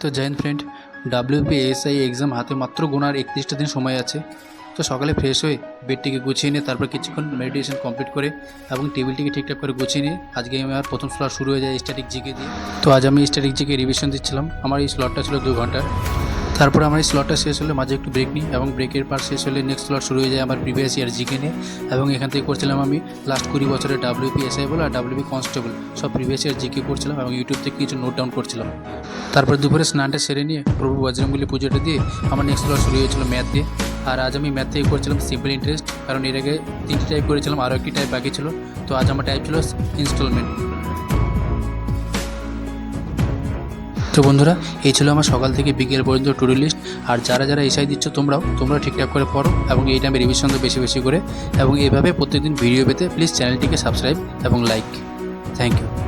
তো join friend WP SI exam হাতে মাত্র গোনার একত্রিশটা দিন সময় আছে। তো সকালে ফ্রেশ হয়ে বেডটিকে গুছিয়ে নিয়ে তারপর কিছুক্ষণ মেডিটেশন কমপ্লিট করে এবং টেবিলটিকে ঠিকঠাক করে গুছিয়ে নিয়ে আজকে আমার প্রথম স্লট শুরু হয়ে যায় স্ট্যাটিক জিকে দিয়ে। তো আজ আমি স্ট্যাটিক জিকে রিভিশন দিচ্ছিলাম। আমার এই স্লটটা ছিল দু ঘণ্টার। তারপর আমার এই স্লটটা শেষ হলে মাঝে একটু ব্রেক নিই এবং ব্রেকের পার শেষ হলে নেক্সট স্লট শুরু হয়ে যায় আমার প্রিভিয়াস ইয়ার জিকে নিয়ে এবং এখান থেকে করছিলাম আমি লাস্ট কুড়ি বছরের ডাব্লিউপি এসআই বলে আর ডাব্লিউপি কনস্টেবল সব প্রিভিয়াস ইয়ার জিকে করছিলাম এবং ইউটিউব থেকে কিছু নোট ডাউন করছিলাম। তারপর দুপুরে স্নানটা সেরে নিয়ে প্রভু বজরঙ্গলি পুজোটা দিয়ে আমার নেক্সট স্লট শুরু হয়েছিল ম্যাথ দিয়ে। আর আজ আমি ম্যাথ থেকে করছিলাম সিম্পল ইন্টারেস্ট কারণ এর আগে তিনটি টাইপ করেছিলাম, আরও একটি টাইপ বাকি ছিল। তো আজ আমার টাইপ ছিল ইনস্টলমেন্ট তো বন্ধুরা, এই ছিল আমার সকাল থেকে বিকেল পর্যন্ত টু লিস্ট আর যারা যারা এসাই দিচ্ছ তোমরাও, তোমরা ঠিকঠাক করে পড়ো এবং এই টাইমে রিভিশন তো বেশি বেশি করে। এবং এইভাবে প্রত্যেকদিন ভিডিও পেতে প্লিজ চ্যানেলটিকে সাবস্ক্রাইব এবং লাইক থ্যাংক ইউ